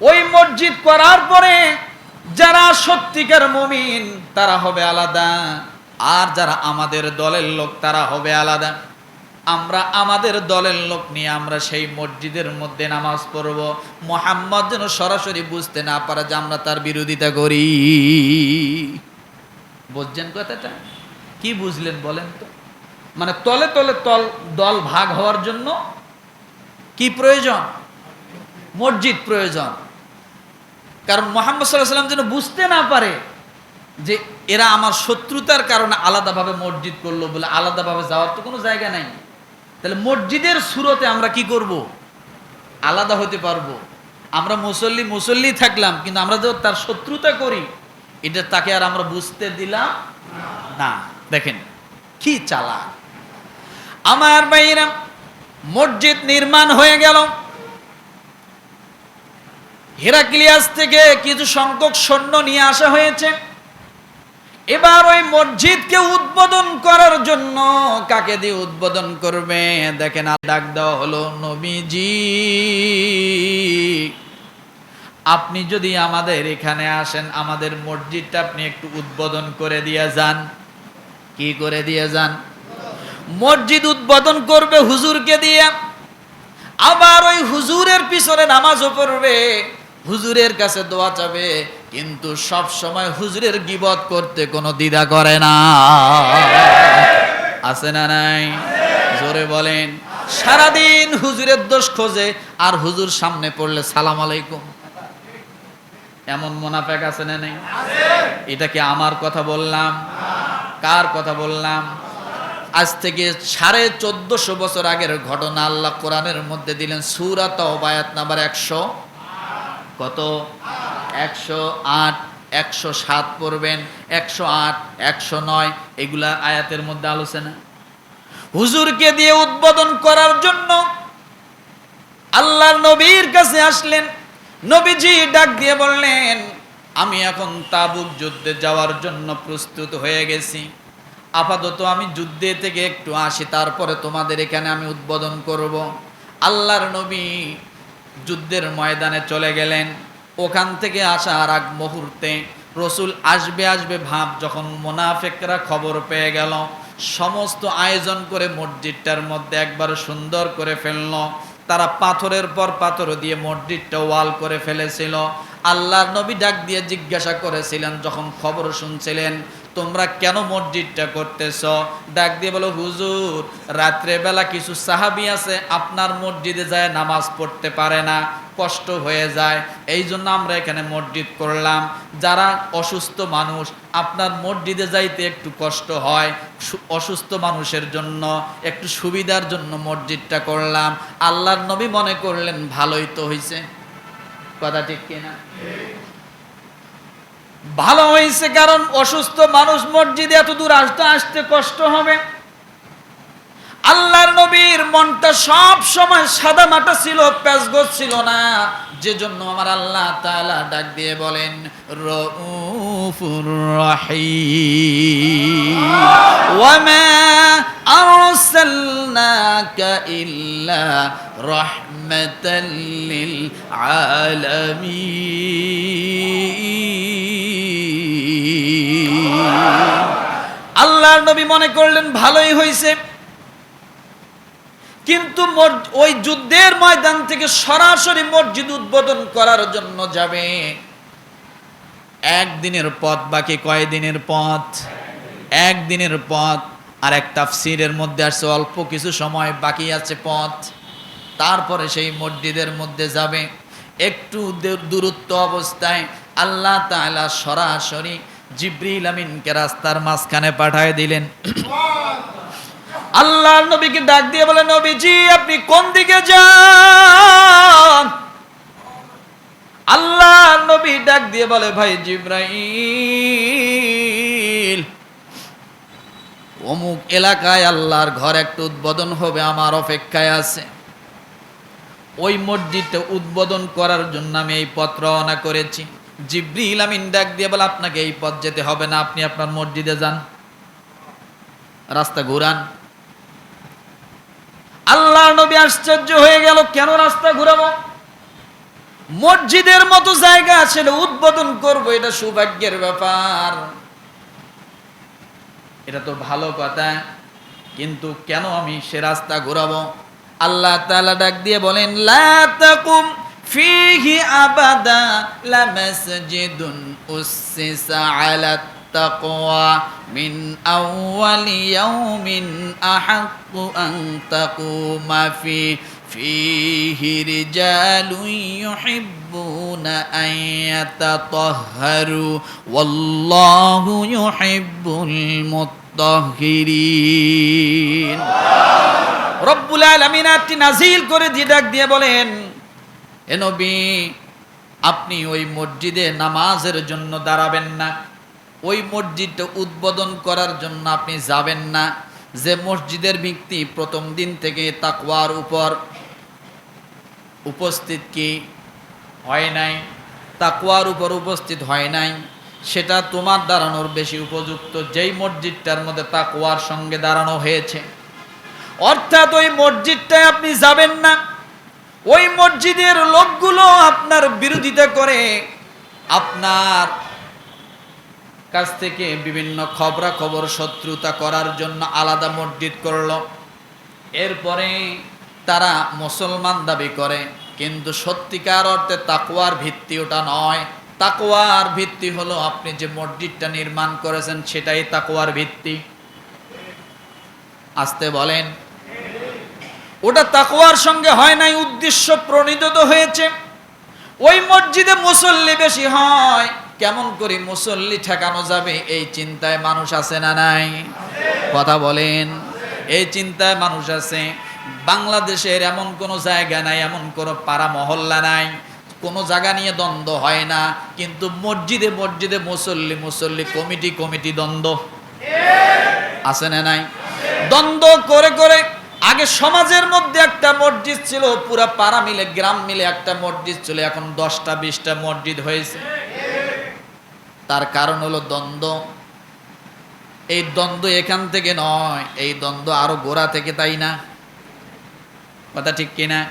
ওই মসজিদ করার পরে যারা সত্যিকার মমিন, তারা হবে আলাদা। আর যারা আমাদের দলের লোক, তারা হবে আলাদা। আমরা আমাদের দলের লোক নিয়ে আমরা সেই মসজিদের মধ্যে নামাজ পড়ব। মোহাম্মদ যেন সরাসরি বুঝতে না পারে যে আমরা তার বিরোধিতা করি। বুঝছেন কথাটা? কি বুঝলেন বলেন তো? মানে তলে তলে তল, দল ভাগ হওয়ার জন্য কি প্রয়োজন? মসজিদ প্রয়োজন। কারণ মোহাম্মদ সাল্লাহ সাল্লাম যেন বুঝতে না পারে যে এরা আমার শত্রুতার কারণে আলাদাভাবে মসজিদ করল বলে আলাদাভাবে যাওয়ার তো কোনো জায়গা নাই। তাহলে মসজিদের সুরতে আমরা কি করব? আলাদা হতে পারব। আমরা মুসল্লি মুসল্লি থাকলাম, কিন্তু আমরা যে তার শত্রুতা করি, এটা তাকে আর আমরা বুঝতে দিলাম না। দেখেন, কি চালা আমার বাইরা মসজিদ নির্মাণ হয়ে গেল। হেরাক্লিয়াস থেকে কিছু সংখ্যক সৈন্য নিয়ে আসা হয়েছে। এবার ওই মসজিদকে উদ্বোধন করার জন্য কাকে দিয়ে উদ্বোধন করবে? দেখেন ডাক দেওয়া হলো, নবীজি, আপনি যদি আমাদের এখানে আসেন, আমাদের মসজিদটা আপনি একটু উদ্বোধন করে দিয়ে যান। কি করে দিয়ে যান? মসজিদ উদ্বোধন করবে হুজুরকে দিয়ে। আবার ওই হুজুরের পিছনে নামাজও পড়বে। হুজুরের কাছে দোয়া চাবে, কিন্তু সব সময় হুজুরের গিবত করতে কোনো দ্বিধা করে না। আছে না নাই? জোরে বলেন। সারাদিন হুজুরের দোষ খোঁজে, আর হুজুর সামনে পড়লে সালাম আলাইকুম। এমন মোনাফেক আছে না নেই? এটা কি আমার কথা বললাম? কার কথা বললাম? আজ থেকে সাড়ে চোদ্দশো বছর আগের ঘটনা আল্লাহ কোরআনের মধ্যে দিলেন। সুরাত বায়াত নাম্বার একশো কত? একশো আট, একশো সাত পড়বেন, একশো আট, একশো নয়, এগুলা আয়াতের মধ্যে আলোচনা। হুজুরকে দিয়ে উদ্বোধন করার জন্য আল্লাহর নবীর কাছে আসলেন। নবীজি ডাক দিয়ে বললেন, আমি এখন তাবুক যুদ্ধে যাওয়ার জন্য প্রস্তুত হয়ে গেছি। আপাতত আমি যুদ্ধে থেকে একটু আসি, তারপরে তোমাদের এখানে আমি উদ্বোধন করব। আল্লাহর নবী যুদ্ধের ময়দানে চলে গেলেন। ওখান থেকে আসার আগ মুহূর্তে রসুল আসবে আসবে ভাব যখন মোনাফেকরা খবর পেয়ে গেল। সমস্ত আয়োজন করে মসজিদটার মধ্যে একবার সুন্দর করে ফেলল। তারা পাথরের পর পাথর দিয়ে মসজিদটা ওয়াল করে ফেলেছিল। আল্লাহর নবী ডাক দিয়ে জিজ্ঞাসা করেছিলেন, যখন খবর শুনছিলেন তোমরা কেন মসজিদটা করতেছ? ডাক দিয়ে বলো, হুজুর রাত্রে বেলা কিছু সাহাবি আছে, আপনার মসজিদে যায় নামাজ পড়তে পারে না, কষ্ট হয়ে যায়। এই জন্য আমরা এখানে মসজিদ করলাম। যারা অসুস্থ মানুষ, আপনার মসজিদে যাইতে একটু কষ্ট হয়। অসুস্থ মানুষের জন্য একটু সুবিধার জন্য মসজিদটা করলাম। আল্লাহর নবী মনে করলেন, ভালোই তো হয়েছে কথা ঠিক কিনা? ভালো হয়েছে কারণ অসুস্থ মানুষ মসজিদে এত দূর আসতে আসতে কষ্ট হবে। আল্লাহর নবীর মনটা সব সময় সাদা মাটা ছিল প্যাসগোজ ছিল না। যে জন্য আমার আল্লাহ তাআলা ডাক দিয়ে বলেন, রউফুর রহিম। ওয়ামা আরসালনাকা ইল্লা রাহমাতাল লিল আলামিন। আল্লাহর নবী মনে করলেন, ভালোই হয়েছে কিন্তু ওই যুদ্ধের ময়দান থেকে সরাসরি মসজিদ উদ্বোধন করার জন্য যাবে। একদিনের পথ বাকি কয় দিনের পথ? একদিনের পথ। আর এক তাফসিরের মধ্যে আসছে, অল্প কিছু সময় বাকি আছে পথ। তারপরে সেই মসজিদের মধ্যে যাবে। একটু দূর- দূরত্ব অবস্থায় আল্লাহ তাআলা সরাসরি জিব্রিল আমিনকে রাস্তার মাঝখানে পাঠায় দিলেন। আল্লাহর নবীকে ডাক দিয়ে বলে, নবীজি, আপনি কোন দিকে যান? আল্লাহর নবী ডাক দিয়ে বলে, ভাই জিব্রাইল, অমুক এলাকায় আল্লাহর ঘর একটু উদ্বোধন হবে, আমার অপেক্ষায় আছে। ওই মসজিদটা উদ্বোধন করার জন্য আমি এই পথ রওনা করেছি। জিব্রিল আমিন ডাক দিয়ে বলে, আপনাকে এই পথ যেতে হবে না, আপনি আপনার মসজিদে যান। রাস্তা ঘুরান। আল্লাহ নবী আশ্চর্য হয়ে গেল, কেন রাস্তা ঘুরাবো? মসজিদের মতো জায়গা আসলে উদ্বোধন করব, এটা সৌভাগ্যের ব্যাপার। এটা তো ভালো কথা, কিন্তু কেন আমি সে রাস্তা ঘোরাবো? আল্লাহ তাআলা ডাক দিয়ে বলেন, লা ফিহি আবাদা লা মাসজিদুন উসসিসা আলা তাকওয়া মিন আউয়ালি ইয়াউমিন আহাক্কু আন তাকুমা ফি ফিহি রিজালুন ইউহিব্বুনা আন ইয়াতাতাহহারু ওয়াল্লাহু ইউহিব্বুল মুত্তাহহিরিন রব্বুল আলামিন আয়াতটি নাজিল করে দিয়ে ডাক দিয়ে বলেন এ নবী, আপনি ওই মসজিদে নামাজের জন্য দাঁড়াবেন না। ওই মসজিদটা উদ্বোধন করার জন্য আপনি যাবেন না। যে মসজিদের ভিত্তি প্রথম দিন থেকে তাকওয়ার উপর উপস্থিত কি? হয় নাই। তাকওয়ার উপর উপস্থিত হয় নাই। সেটা তোমার দাঁড়ানোর বেশি উপযুক্ত। যেই মসজিদটার মধ্যে তাকওয়ার সঙ্গে দাঁড়ানো হয়েছে। অর্থাৎ ওই মসজিদটায় আপনি যাবেন না। ওই মসজিদের লোকগুলো আপনার বিরোধিতা করে, আপনার কাছ থেকে বিভিন্ন খবরা খবর শত্রুতা করার জন্য আলাদা মসজিদ করল। এরপরে তারা মুসলমান দাবি করে, কিন্তু সত্যিকার অর্থে তাকওয়ার ভিত্তি ওটা নয়। তাকওয়ার ভিত্তি হলো, আপনি যে মসজিদটা নির্মাণ করেছেন, সেটাই তাকওয়ার ভিত্তি। আসতে বলেন ওটা তাকওয়ার সঙ্গে হয় নাই, উদ্দেশ্য প্রণীত তো হয়েছে। ওই মসজিদে মুসল্লি বেশি হয়। কেমন করে মুসল্লি ঠেকানো যাবে? এই চিন্তায় মানুষ আছে না নাই? কথা বলেন। এই চিন্তায় মানুষ আছে। বাংলাদেশের এমন কোনো জায়গা নাই, এমন কোনো পাড়া মহল্লা নাই। কোনো জায়গা নিয়ে দ্বন্দ্ব হয় না, কিন্তু মসজিদে মসজিদে মুসল্লি মুসল্লি, কমিটি কমিটি দ্বন্দ্ব। আছে না নাই? দ্বন্দ্ব করে করে আগে সমাজের মধ্যে একটা মসজিদ ছিল, পুরা পাড়া মিলে, গ্রাম মিলে একটা মসজিদ ছিল, এখন দশটা, বিশটা মসজিদ হয়েছে। তার কারণ হলো দ্বন্দ্ব। এই দ্বন্দ্ব এখান থেকে নয়, এই দ্বন্দ্ব আরও গোড়া থেকে, তাই না? কথা ঠিক কিনা?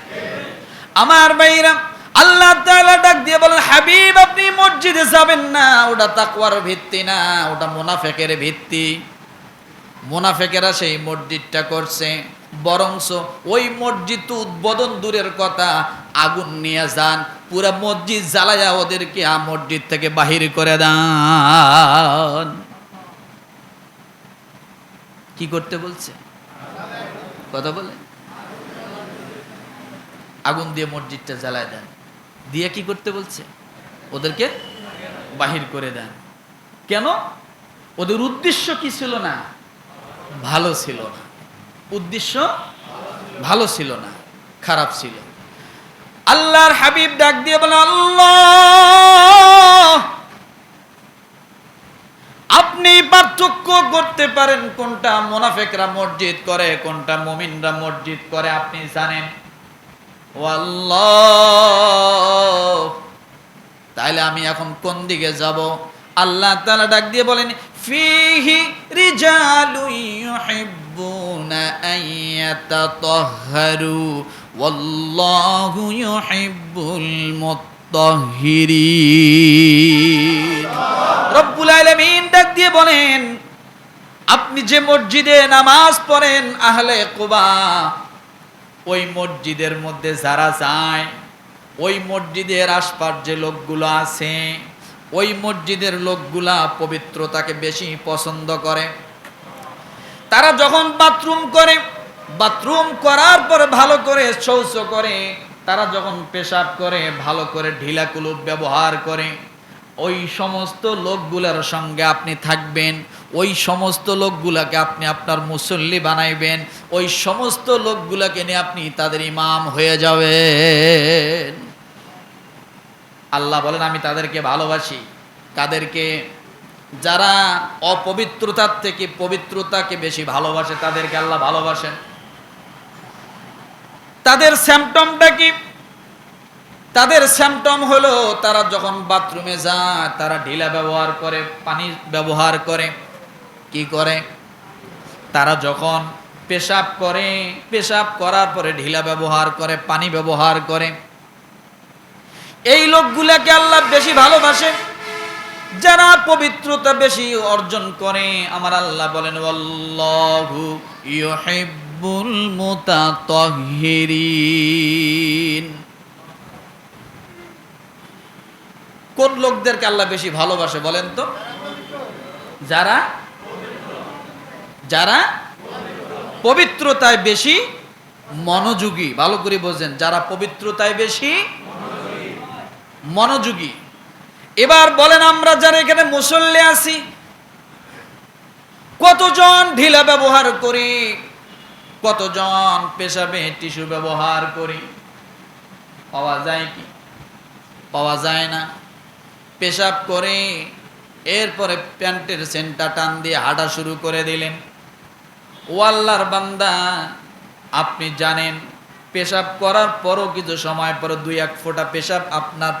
আমার ভাইরা, আল্লাহ তাআলা ডাক দিয়ে বলেন, হাবিব, আপনি মসজিদে যাবেন না, ওটা তাকওয়ার ভিত্তি না, ওটা মুনাফেকের ভিত্তি। মুনাফেকেরা সেই মসজিদটা করছে। বরংস ওই মসজিদ তো উদ্বোধন দূরের কথা। আগুন নিয়ে যান, পুরা মসজিদ জ্বালায়া ওদেরকে আ মসজিদ থেকে বাহির করে দেন। কি করতে বলছে? কথা বলে। আগুন দিয়ে মসজিদটা জ্বালায় দেন। দিয়ে কি করতে বলছে? ওদেরকে বাহির করে দেন। কেন? ওদের উদ্দেশ্য কি ছিল না? ভালো ছিল না। উদ্দেশ্য ভালো ছিল না, খারাপ ছিল। আল্লাহর হাবিব ডাক দিয়ে বলে, আল্লাহ, আপনি পার্থক্য করতে পারেন কোনটা মোনাফেকরা মসজিদ করে, কোনটা মমিনরা মসজিদ করে, আপনি জানেন? ও তাইলে আমি এখন কোন দিকে যাব? আল্লাহ তাআলা ডাক দিয়ে বলেন, ফিহি রিজালু আন ইয়াতাতাহহারু ওয়াল্লাহু ইউহিব্বুল মুত্তাহহিরিন রব্বুল আলামিন ডাক দিয়ে বলেন, আপনি যে মসজিদে নামাজ পড়েন আহলে কুবা, ওই মসজিদের মধ্যে যারা যায়, ওই মসজিদের আশপাশ যে লোকগুলো আছে, ওই মসজিদের লোকগুলা পবিত্রতাকে বেশি পছন্দ করে। তারা যখন বাথরুম করে, বাথরুম করার পরে ভালো করে শৌচ করে, তারা যখন পেশাব করে, ভালো করে ঢিলা কুলুপ ব্যবহার করে, ওই সমস্ত লোকগুলার সঙ্গে আপনি থাকবেন, ওই সমস্ত লোকগুলাকে আপনি আপনার মুসল্লি বানাইবেন, ওই সমস্ত লোকগুলাকে নিয়ে আপনি তাদের ইমাম হয়ে যাবেন। আল্লাহ বলেন, আমি তাদেরকে ভালোবাসি। কাদেরকে যারা অপবিত্রতার থেকে পবিত্রতাকে বেশি ভালোবাসে, তাদেরকে আল্লাহ ভালোবাসেন। তাদের স্যামটমটা কি? তাদের স্যামটম হলো তারা যখন বাথরুমে যায়, তারা ঢিলা ব্যবহার করে পানি ব্যবহার করে। কি করে? তারা যখন পেশাব করে, পেশাব করার পরে ঢিলা ব্যবহার করে, পানি ব্যবহার করে। এই লোকগুলাকে আল্লাহ বেশি ভালোবাসে যারা পবিত্রতা বেশি অর্জন করে, আমার আল্লাহ বলেন কোন লোকদেরকে আল্লাহ বেশি ভালোবাসে বলেন তো? যারা? যারা? পবিত্রতায় বেশি মনোযোগী। ভালো করে বোঝেন, যারা পবিত্রতায় বেশি মনোযোগী। এবার বলেন, আমরা যারা এখানে মুসল্লি আছি, কতজন ঢিলা ব্যবহার করি? কতজন পেশাবে টিস্যু ব্যবহার করি? পাওয়া যায় কি? পাওয়া যায় না। পেশাব করে এরপরে প্যান্টের সেন্টা টান দিয়ে হাঁটা শুরু করে দিলেন। ও আল্লাহর বান্দা, আপনি জানেন, পেশাব করার পরও কিছু সময় পর দুই এক ফোঁটা পেশাব আপনার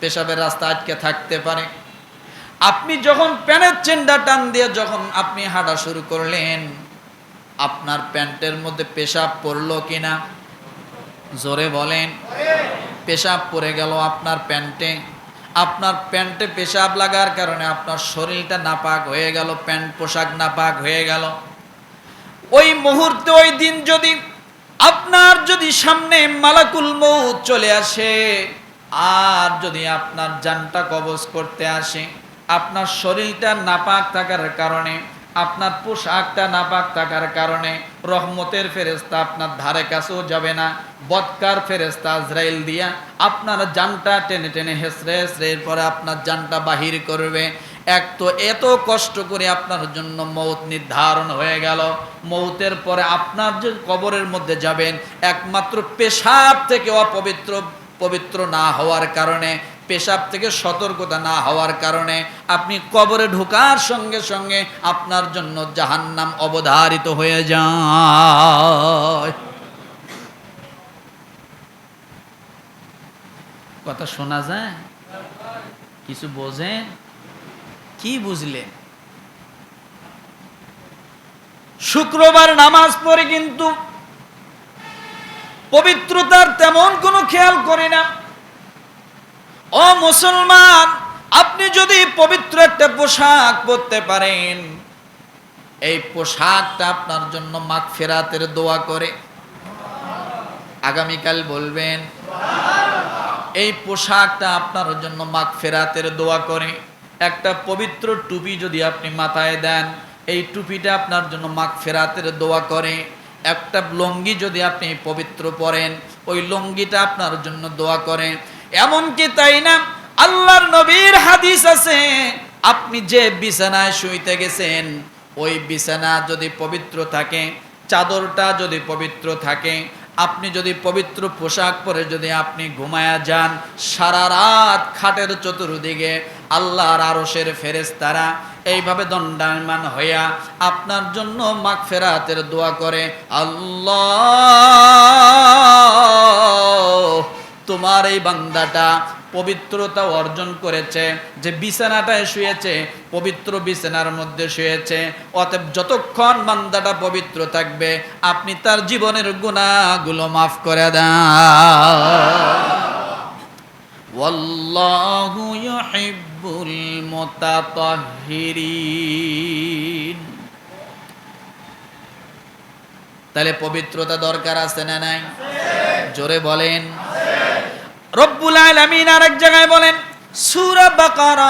পেশাবের রাস্তা আটকে থাকতে পারে। আপনি যখন প্যান্টের চেন্ডা টান দিয়ে যখন আপনি হাঁটা শুরু করলেন, আপনার প্যান্টের মধ্যে পেশাব পড়ল কিনা? জোরে বলেন। পেশাব পড়ে গেল আপনার প্যান্টে। আপনার প্যান্টে পেশাব লাগার কারণে আপনার শরীরটা নাপাক হয়ে গেল, প্যান্ট পোশাক নাপাক হয়ে গেল। ওই মুহূর্তে, ওই দিন যদি আপনার যদি সামনে মালাকুল মৌত চলে আসে আর যদি আপনার জানটা কবজ করতে আসে, আপনার শরীরটা নাপাক থাকার কারণে, আপনার পোশাকটা নাপাক থাকার কারণে, রহমতের ফেরেস্তা আপনার ধারে কাছেও যাবে না। বৎকার ফেরেস্তা আজরাইল দিয়া আপনার জানটা টেনে টেনে হেসরে হেসরে পরে আপনার জানটা বাহির করবে। এক তো এত কষ্ট করে আপনার জন্য মৌত নির্ধারণ হয়ে গেল। মৌতের পরে আপনার যে কবরের মধ্যে যাবেন, একমাত্র পেশাব থেকে অপবিত্র পবিত্র না হওয়ার কারণে, পেশাব থেকে সতর্কতা না হওয়ার কারণে, আপনি কবরে ঢোকার সঙ্গে সঙ্গে আপনার জন্য জাহান্নাম অবধারিত হয়ে যায়। কথা শোনা যায়? কিছু বোঝেন? কি বুঝলেন? শুক্রবার নামাজ পড়ে কিন্তু পবিত্রতার তেমন কোনো খেয়াল করে না। ও মুসলমান, আপনি যদি পবিত্র একটা পোশাক পরতে পারেন, এই পোশাকটা আপনার জন্য মাগ ফেরাতের দোয়া করে। আগামীকাল বলবেন, এই পোশাকটা আপনার জন্য মাগ ফেরাতের দোয়া করে। একটা পবিত্র টুপি যদি আপনি মাথায় দেন, এই টুপিটা আপনার জন্য মাগ ফেরাতের দোয়া করে। একটা লঙ্গি যদি আপনি পবিত্র পরেন, ওই লঙ্গিটা আপনার জন্য দোয়া করেন। এমনকি তাই না, আল্লাহর নবীর হাদিস আছে, আপনি যে বিছানায় শুইতে গেছেন, ওই বিছানা যদি পবিত্র থাকে, চাদরটা যদি পবিত্র থাকে, আপনি যদি পবিত্র পোশাক পরে যদি আপনি ঘুমায়া যান, সারা রাত খাটের চতুর্দিকে আল্লাহর আরশের ফেরেশতারা এইভাবে দণ্ডায়মান হইয়া আপনার জন্য মাগ ফেরাতের দোয়া করে, আল্লাহ, তোমার এই বান্দাটা পবিত্রতা অর্জন করেছে, যে বিছানাটায় শুয়েছে, পবিত্র বিছানার মধ্যে শুয়েছে, অতএব যতক্ষণ বান্দাটা পবিত্র থাকবে, আপনি তার জীবনের গুণাগুলো মাফ করে দেন। তাহলে পবিত্রতা দরকার আছে না নাই? জোরে বলেন। রব্বুল আলামিন আরেক জায়গায় বলেন, সূরা বাকারা।